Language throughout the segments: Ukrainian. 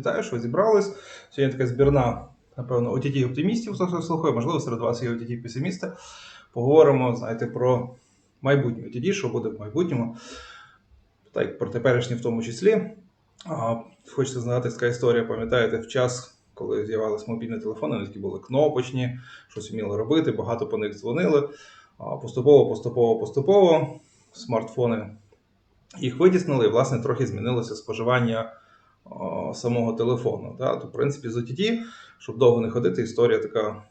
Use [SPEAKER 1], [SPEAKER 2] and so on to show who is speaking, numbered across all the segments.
[SPEAKER 1] Вітаю, що ви зібрались. Сьогодні така збірна, напевно, OTT оптимістів, хто слухає, можливо, серед вас є OTT песимісти. Поговоримо, знаєте, про майбутнє OTT, що буде в майбутньому. Так, про теперішнє в тому числі. А, Хочеться знати така історія, пам'ятаєте, в час, коли з'явилися мобільні телефони, вони такі були кнопочні, щось вміли робити, багато по них дзвонили. А, Поступово, поступово, поступово смартфони їх витіснили, і, власне, трохи змінилося споживання самого телефону. Да? То, в принципі, з OTT, щоб довго не ходити, історія така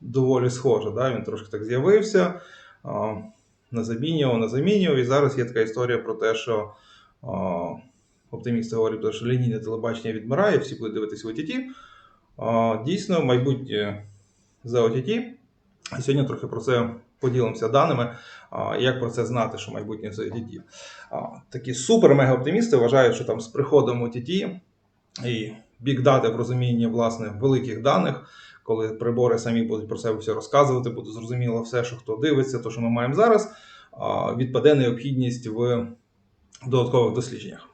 [SPEAKER 1] доволі схожа. Да? Він трошки так з'явився, а, назамінював, назамінював. І зараз є така історія про те, що оптимісти говорять, що лінійне телебачення відмирає, всі будуть дивитися OTT. А, Дійсно, майбутнє за OTT. Сьогодні трохи про це поділимося даними, як про це знати, що майбутнє за OTT. Такі супер-мега-оптимісти вважають, що там з приходом OTT і бік-дати в розумінні власне великих даних, коли прибори самі будуть про себе все розказувати, буде зрозуміло все, що хто дивиться, то що ми маємо зараз, відпаде необхідність в додаткових дослідженнях.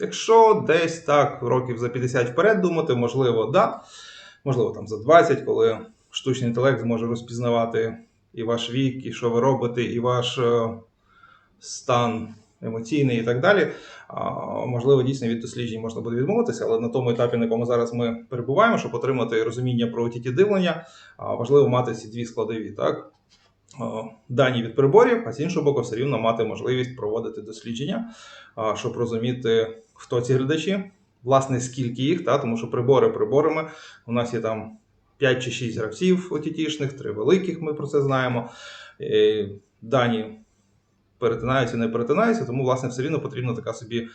[SPEAKER 1] Якщо десь так років за 50 вперед думати, можливо, да. Можливо, там за 20, коли штучний інтелект зможе розпізнавати і ваш вік, і що ви робите, і ваш е, стан емоційний і так далі. Можливо, дійсно від досліджень можна буде відмовитися, але на тому етапі, на якому зараз ми перебуваємо, щоб отримати розуміння про OTT дивлення, важливо мати ці дві складові. Так? Дані від приборів, а з іншого боку, все рівно мати можливість проводити дослідження, щоб розуміти, хто ці глядачі, власне, скільки їх, та? тому що прибори приборами. У нас є там 5 чи 6 гравців OTT-шних, 3 великих, ми про це знаємо. Е, Дані перетинаються, не перетинаються, тому, власне, все рівно потрібна така собі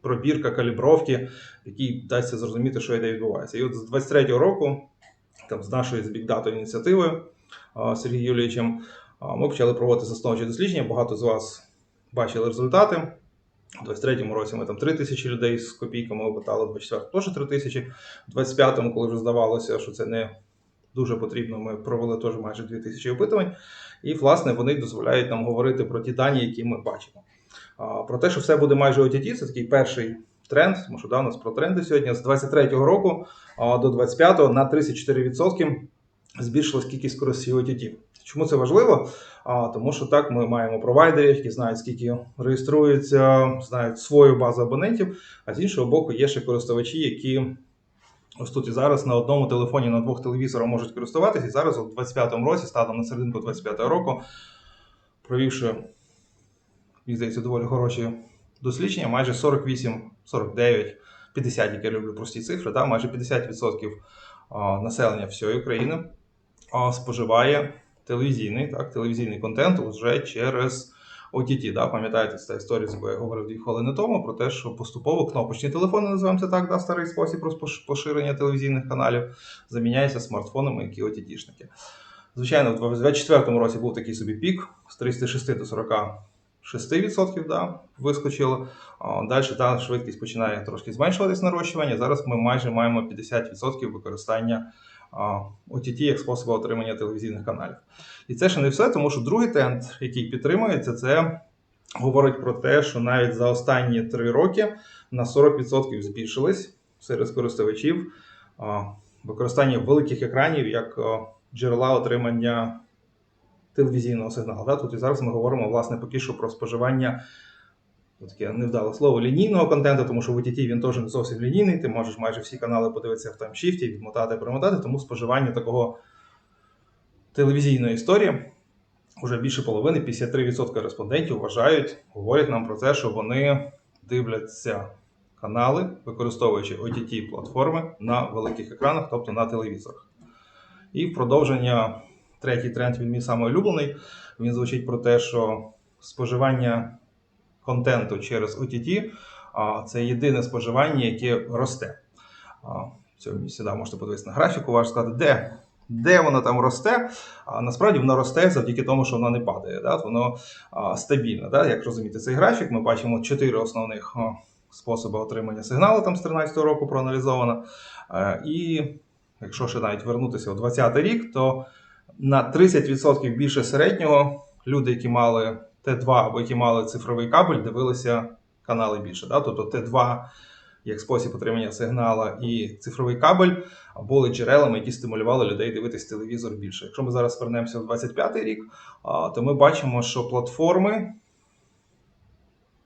[SPEAKER 1] пробірка калібровки, якій дасться зрозуміти, що йде відбувається. І от з 23-го року, там, з нашої з бікдатою ініціативою Сергієм Юлійовичем, ми почали проводити засновчі дослідження. Багато з вас бачили результати. У 23-му році ми там 3 тисячі людей з копійками опитали, у 24-му теж 3 тисячі. У 25-му, коли вже здавалося, що це не дуже потрібно, ми провели теж майже 2 тисячі опитувань. І, власне, вони дозволяють нам говорити про ті дані, які ми бачимо. Про те, що все буде майже OTT, це такий перший тренд, тому що да, у нас про тренди сьогодні. З 23-го року до 25-го на 34% збільшилась кількість користів OTT. Чому це важливо? А, Тому що так ми маємо провайдерів, які знають, скільки реєструється, знають свою базу абонентів, а з іншого боку, є ще користувачі, які ось тут і зараз на одному телефоні, на двох телевізорах можуть користуватися. І зараз, у 25-му році, станом на серединку 25-го року, провівши, мені здається, доволі хороші дослідження, майже 48, 49, 50, як я люблю прості цифри, да, майже 50% населення всієї України споживає телевізійний, так, телевізійний контент вже через OTT. Да? Пам'ятаєте, це історія, з якою я говорив дві хвилини тому, про те, що поступово кнопочні телефони, називаємо це так, да, старий спосіб поширення телевізійних каналів, заміняється смартфонами, які OTT-шники. Звичайно, в 2024 році був такий собі пік з 36 до 46% да, вискочило. Далі та швидкість починає трошки зменшуватись нарощування. Зараз ми майже маємо 50% використання OTT як способу отримання телевізійних каналів. І це ще не все, тому що другий тренд, який підтримується, це говорить про те, що навіть за останні три роки на 40% збільшились серед користувачів використання великих екранів як джерела отримання телевізійного сигналу. Тут і зараз ми говоримо власне поки що про споживання. Таке невдале слово лінійного контенту, тому що в OTT він теж не зовсім лінійний. Ти можеш майже всі канали подивитися в таймшіфті, відмотати, перемотати, тому споживання такого телевізійної історії вже більше половини, 53% респондентів вважають, говорять нам про те, що вони дивляться канали, використовуючи OTT платформи на великих екранах, тобто на телевізорах. І в продовження третій тренд, він мій самий улюблений. Він звучить про те, що споживання контенту через OTT це єдине споживання, яке росте. Цьому місці можете подивитися на графіку, ваш сказати, де, де воно там росте. А насправді воно росте завдяки тому, що воно не падає. Да? Воно стабільне. Да? Як розуміти цей графік, ми бачимо чотири основних способи отримання сигналу там з 2013 року проаналізовано. І якщо ще навіть вернутися у 2020 рік, то на 30% більше середнього люди, які мали Т2 або які мали цифровий кабель, дивилися канали більше. Да? Тобто Т2 як спосіб отримання сигнала, і цифровий кабель були джерелами, які стимулювали людей дивитись телевізор більше. Якщо ми зараз вернемося в 25-й рік, то ми бачимо, що платформи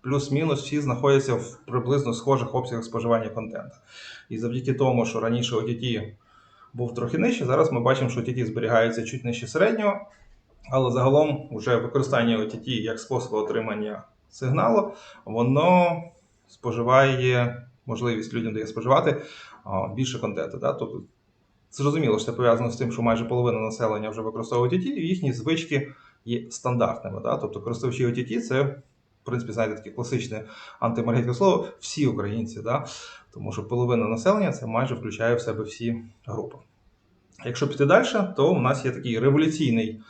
[SPEAKER 1] плюс-мінус всі знаходяться в приблизно схожих обсягах споживання контенту. І завдяки тому, що раніше OTT був трохи нижче, зараз ми бачимо, що OTT зберігається чуть нижче середнього, але загалом вже використання OTT як способу отримання сигналу, воно споживає можливість людям дає споживати більше контенту. Да? Тобто, зрозуміло, що це пов'язано з тим, що майже половина населення вже використовує OTT, і їхні звички є стандартними. Да? Тобто користувачі OTT це, в принципі, знаєте, таке класичне антимаркетингове слово всі українці. Да? Тому що половина населення це майже включає в себе всі групи. Якщо піти далі, то у нас є такий революційний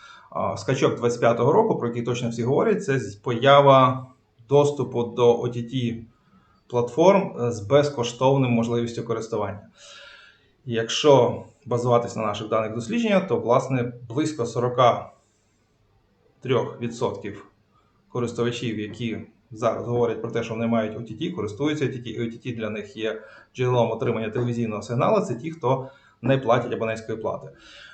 [SPEAKER 1] скачок 25-го року, про який точно всі говорять, це поява доступу до OTT платформ е, з безкоштовним можливістю користування. Якщо базуватись на наших даних дослідження, то власне близько 43% користувачів, які зараз говорять про те, що вони мають OTT, користуються OTT, і OTT для них є джерелом отримання телевізійного сигналу, це ті, хто не платять абонентської плати.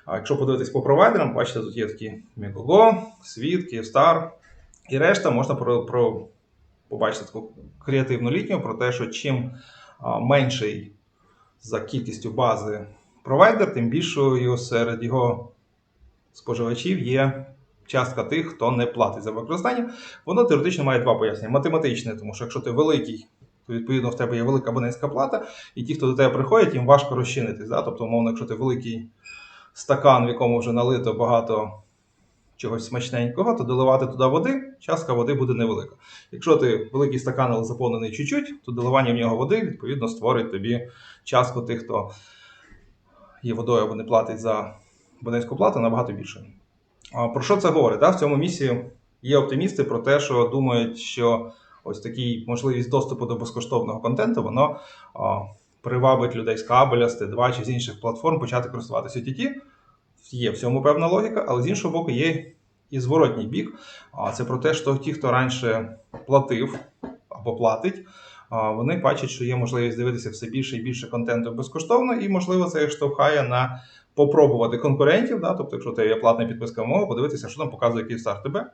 [SPEAKER 1] А якщо подивитись по провайдерам, бачите, тут є такі Megogo, Світ, Київстар і решта можна про, про побачити таку креативну лінію про те, що чим менший за кількістю бази провайдер, тим більшою серед його споживачів є частка тих, хто не платить за використання. Воно теоретично має два пояснення. Математичне, тому що якщо ти великий, відповідно в тебе є велика абонентська плата, і ті, хто до тебе приходять, їм важко розчинитись. Да? Тобто, умовно, якщо ти великий стакан, в якому вже налито багато чогось смачненького, то доливати туди води, частка води буде невелика. Якщо ти великий стакан, але заповнений чуть-чуть, то доливання в нього води, відповідно, створить тобі частку тих, хто є водою або не платить за абонентську плату, набагато більше. Про що це говорить? Да? В цьому місці є оптимісти про те, що думають, що ось такий можливість доступу до безкоштовного контенту, воно привабить людей з кабеля, з Т2 чи з інших платформ почати користуватися OTT. Є в цьому певна логіка, але з іншого боку, є і зворотній бік. Це про те, що ті, хто раніше платив або платить, вони бачать, що є можливість дивитися все більше і більше контенту безкоштовно, і, можливо, це їх штовхає на попробувати конкурентів. Да? Тобто, якщо тебе є платна підписка мова, подивитися, що там показує Київстар тебе.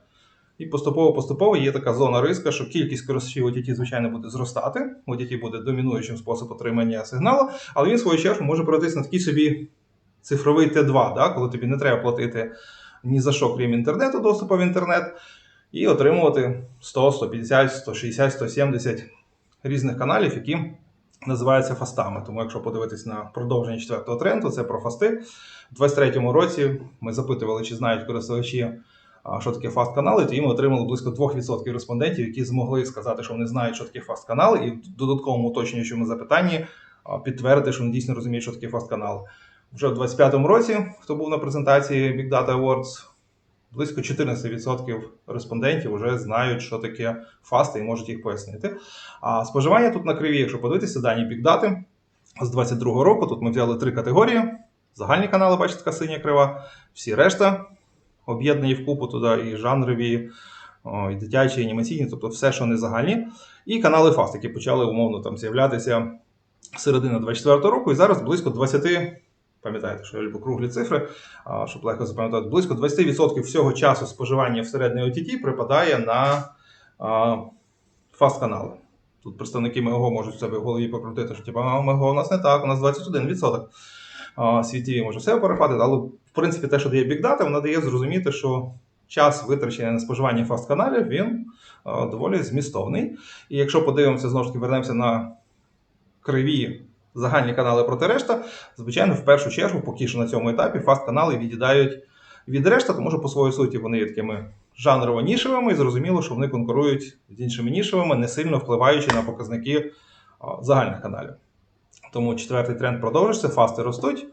[SPEAKER 1] І поступово-поступово є така зона риска, що кількість користувачів OTT, звичайно, буде зростати. OTT буде домінуючим способом отримання сигналу, але він, в свою чергу, може перейти на такий собі цифровий Т2, да? коли тобі не треба платити ні за що, крім інтернету, доступу в інтернет, і отримувати 100, 150, 160, 170 різних каналів, які називаються фастами. Тому, якщо подивитись на продовження четвертого тренду, це про фасти. У 2023 році ми запитували, чи знають користувачі, що таке фаст-канали, то їм отримали близько 2% респондентів, які змогли сказати, що вони знають, що таке фаст-канали, і в додатковому уточнюючому запитанні підтвердити, що вони дійсно розуміють, що таке фаст-канал. Вже в 2025 році, хто був на презентації Big Data Awards, близько 14% респондентів вже знають, що таке фасти і можуть їх пояснити. А споживання тут на криві, якщо подивитися дані Big Data з 2022 року, тут ми взяли три категорії: загальні канали, бачите, така синя крива, всі решта об'єднані в купу туди і жанрові, і дитячі, і анімаційні, тобто все, що не загальні. І канали фаст, які почали умовно там з'являтися середини 24-го року, і зараз близько 20. Пам'ятаєте, що я люблю круглі цифри, щоб легко запам'ятати, близько 20% всього часу споживання всередині OTT припадає на фаст-канали. Тут представники МЕГО можуть в себе в голові покрутити, що типу, МЕГО у нас не так, у нас 21%. Світі може все перепадати, але в принципі те, що дає Data, вона дає зрозуміти, що час витрачений на споживання фаст-каналів, він доволі змістовний. І якщо подивимося, знову ж таки, вернемося на криві загальні канали проти решта, звичайно, в першу чергу, поки що на цьому етапі, фаст-канали від'їдають від решта, тому що по своїй суті вони є такими жанрово-нішевими, і зрозуміло, що вони конкурують з іншими нішевими, не сильно впливаючи на показники загальних каналів. Тому четвертий тренд продовжується, фасти ростуть,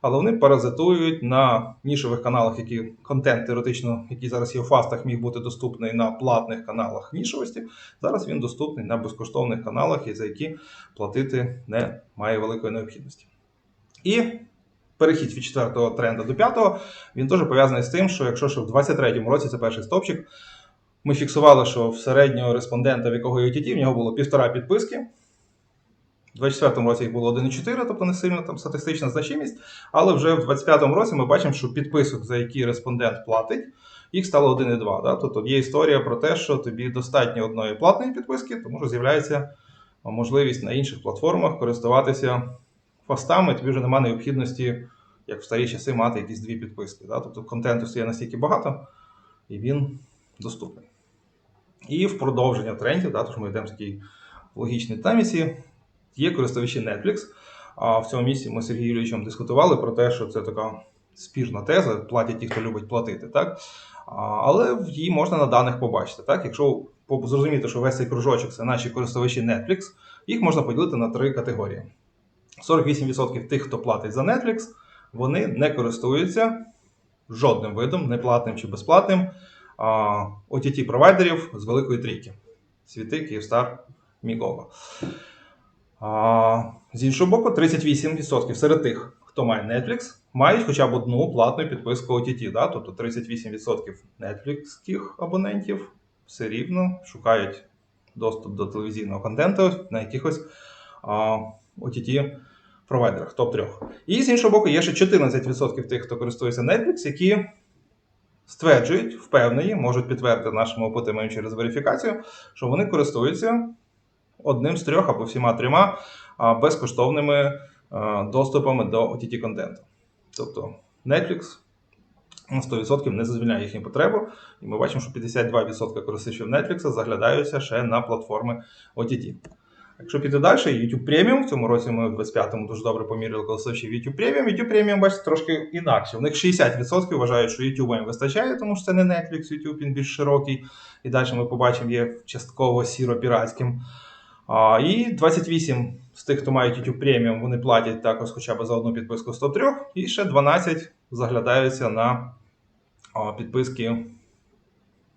[SPEAKER 1] але вони паразитують на нішевих каналах, які контент теоретично, який зараз є у фастах, міг бути доступний на платних каналах нішевості. Зараз він доступний на безкоштовних каналах, і за які платити немає великої необхідності. І перехід від четвертого тренду до п'ятого, він теж пов'язаний з тим, що якщо ще в 23-му році це перший стопчик, ми фіксували, що в середнього респондента, в якого є OTT, в нього було півтора підписки. У 24-му році їх було 1,4, тобто не сильно там статистична значимість. Але вже в 25-му році ми бачимо, що підписок, за які респондент платить, їх стало 1,2. Да? Тобто є історія про те, що тобі достатньо одної платної підписки, тому що з'являється можливість на інших платформах користуватися фастами, тобі вже немає необхідності, як в старі часи, мати якісь дві підписки. Да? Тобто контенту стає настільки багато, і він доступний. І в продовження трендів, да, тож ми йдемо в такій логічній динаміці, є користувачі Netflix. А в цьому місці ми з Сергієм Юрійовичем дискутували про те, що це така спірна теза, платять ті, хто любить платити. Так? Але її можна на даних побачити. Так? Якщо зрозуміти, що весь цей кружочок це наші користувачі Netflix, їх можна поділити на три категорії. 48% тих, хто платить за Netflix, вони не користуються жодним видом, не платним чи безплатним OTT провайдерів з великої трійки. Світи, Київстар, Мігова. А, з іншого боку, 38% серед тих, хто має Netflix, мають хоча б одну платну підписку OTT. Да? Тобто 38% Netflix абонентів все рівно шукають доступ до телевізійного контенту на якихось а, OTT провайдерах, топ-3. І з іншого боку, є ще 14% тих, хто користується Netflix, які стверджують, впевнені, можуть підтвердити нашому опитуванню через верифікацію, що вони користуються одним з трьох або всіма трьома безкоштовними доступами до OTT контенту. Тобто Netflix на 100% не задовільняє їхню потребу, і ми бачимо, що 52% користувачів Netflix заглядаються ще на платформи OTT. Якщо піти далі, YouTube Premium, в цьому році ми в 25-му дуже добре поміряли користувачів YouTube Premium. YouTube Premium, бачите, трошки інакше. У них 60% вважають, що YouTube їм вистачає, тому що це не Netflix, YouTube він більш широкий. І далі ми побачимо, є частково сіро-піратським. І 28 з тих, хто мають YouTube Premium, вони платять також хоча б за одну підписку 103, і ще 12 заглядаються на підписки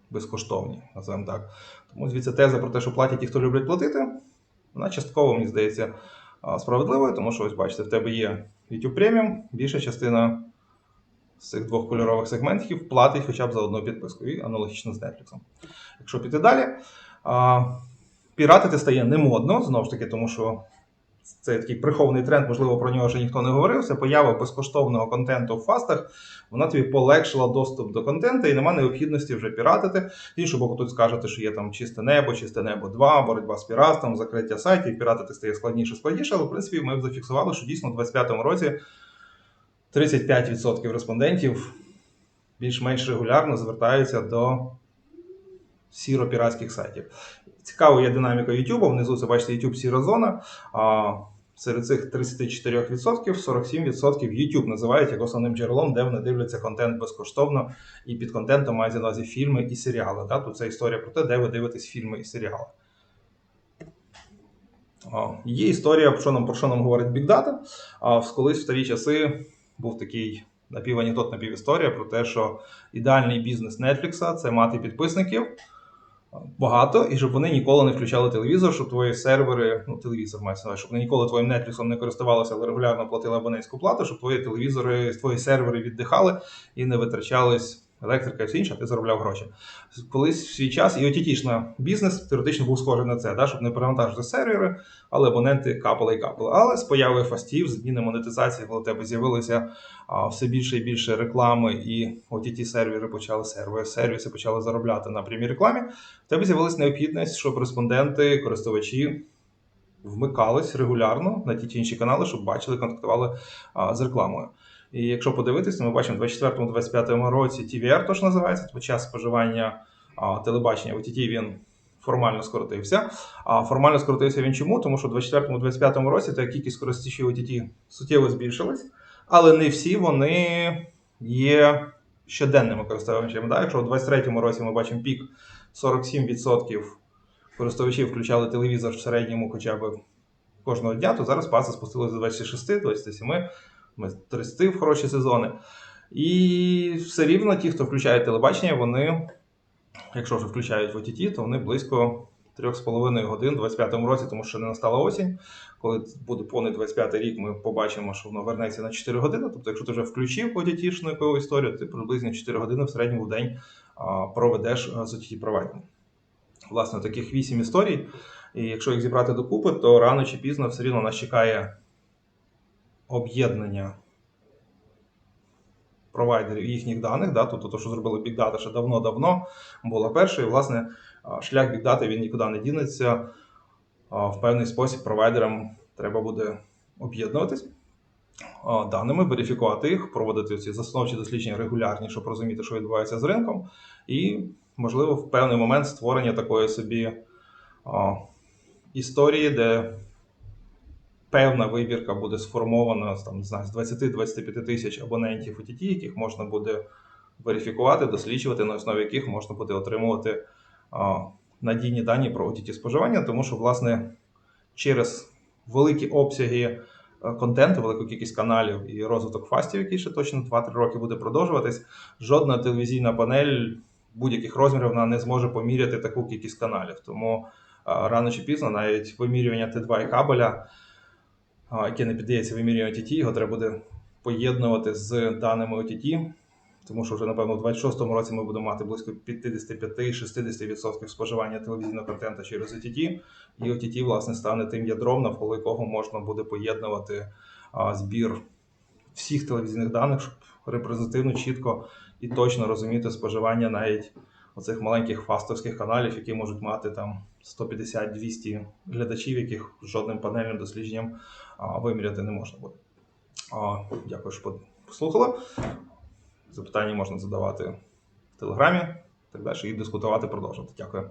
[SPEAKER 1] безкоштовні, називаємо так. Тому звідси теза про те, що платять ті, хто люблять платити, вона частково, мені здається, справедливою, тому що ось бачите, в тебе є YouTube Premium, більша частина з цих двох кольорових сегментів платить хоча б за одну підписку, і аналогічно з Netflix. Якщо піти далі, піратити стає не модно, знову ж таки, тому що це такий прихований тренд, можливо, про нього ще ніхто не говорив. Це поява безкоштовного контенту в фастах. Вона тобі полегшила доступ до контенту і немає необхідності вже піратити. З іншого боку, тут скажете, що є там чисте небо, чисте небо 2, боротьба з піратством, закриття сайтів, піратити стає складніше, складніше, але в принципі ми зафіксували, що дійсно у 2025 році 35% респондентів більш-менш регулярно звертаються до сіро-піратських сайтів. Цікаво є динаміка YouTube. Внизу це бачите YouTube сіра зона. Серед цих 34% 47% YouTube називають як основним джерелом, де вони дивляться контент безкоштовно, і під контентом мається на увазі фільми і серіали. Да? Тут це історія про те, де ви дивитесь фільми і серіали. Є історія, про що нам, про що нам говорить Big Data. А, в- Колись в старі часи був такий напіванекдот, напівісторія про те, що ідеальний бізнес Netflix це мати підписників багато, і щоб вони ніколи не включали телевізор, щоб твої сервери, ну телевізор мається щоб вони ніколи твоїм Netflix не користувалися, але регулярно платили абонентську плату, щоб твої телевізори, твої сервери віддихали і не витрачались електрика і все інше, ти заробляв гроші. Колись в свій час і OTT-шна бізнес теоретично був схожий на це, да, щоб не перевантажити сервери, але абоненти капали і капали. Але з появою фастів, зміни монетизації, коли у тебе з'явилися а, все більше і більше реклами, і ott сервери почали сервери, сервіси почали заробляти на прямій рекламі. В тебе з'явилася необхідність, щоб респонденти, користувачі вмикались регулярно на ті чи інші канали, щоб бачили, контактували а, з рекламою. І якщо подивитися, ми бачимо в 24-25 році TVR, то ж називається, тобто час споживання а, телебачення в OTT він формально скоротився. А формально скоротився він чому? Тому що в 24-25 році та кількість користувачів OTT суттєво збільшилась, але не всі вони є щоденними користувачами. Да? Якщо у 23-му році ми бачимо пік 47% користувачів включали телевізор в середньому хоча б кожного дня, то зараз паса спустилася до 26, 27, ми 30 в хороші сезони. І все рівно ті, хто включає телебачення, вони, якщо вже включають в OTT, то вони близько 3,5 годин у 25-му році, тому що не настала осінь. Коли буде повний 25 рік, ми побачимо, що воно вернеться на 4 години. Тобто, якщо ти вже включив OTT-шну яку історію, ти приблизно 4 години в середньому в день проведеш з OTT провайдером. власне таких вісім історій. І якщо їх зібрати докупи, то рано чи пізно все рівно нас чекає об'єднання провайдерів їхніх даних. Да? Тобто, то, що зробили Big Data ще давно-давно, було перше. І, власне, шлях Big Data він нікуди не дінеться. В певний спосіб провайдерам треба буде об'єднуватись даними, верифікувати їх, проводити ці засновчі дослідження регулярні, щоб розуміти, що відбувається з ринком, і, можливо, в певний момент створення такої собі історії, де певна вибірка буде сформована там, з 20-25 тисяч абонентів OTT, яких можна буде верифікувати, досліджувати, на основі яких можна буде отримувати надійні дані про OTT споживання, тому що, власне, через великі обсяги е, контенту, велику кількість каналів і розвиток фастів, який ще точно 2-3 роки буде продовжуватись, жодна телевізійна панель будь-яких розмірів вона не зможе поміряти таку кількість каналів. Тому а, рано чи пізно навіть вимірювання Т2 і кабеля, яке не піддається вимірюванню OTT, його треба буде поєднувати з даними OTT, тому що вже, напевно, у 26-му році ми будемо мати близько 55-60% споживання телевізійного контенту через OTT, і OTT, власне, стане тим ядром, навколо якого можна буде поєднувати збір всіх телевізійних даних, щоб репрезентативно, чітко і точно розуміти споживання навіть оцих маленьких фастовських каналів, які можуть мати там 150-200 глядачів, яких жодним панельним дослідженням виміряти не можна буде. Дякую, що послухали. Запитання можна задавати в Телеграмі, так далі, і дискутувати, продовжувати. Дякую.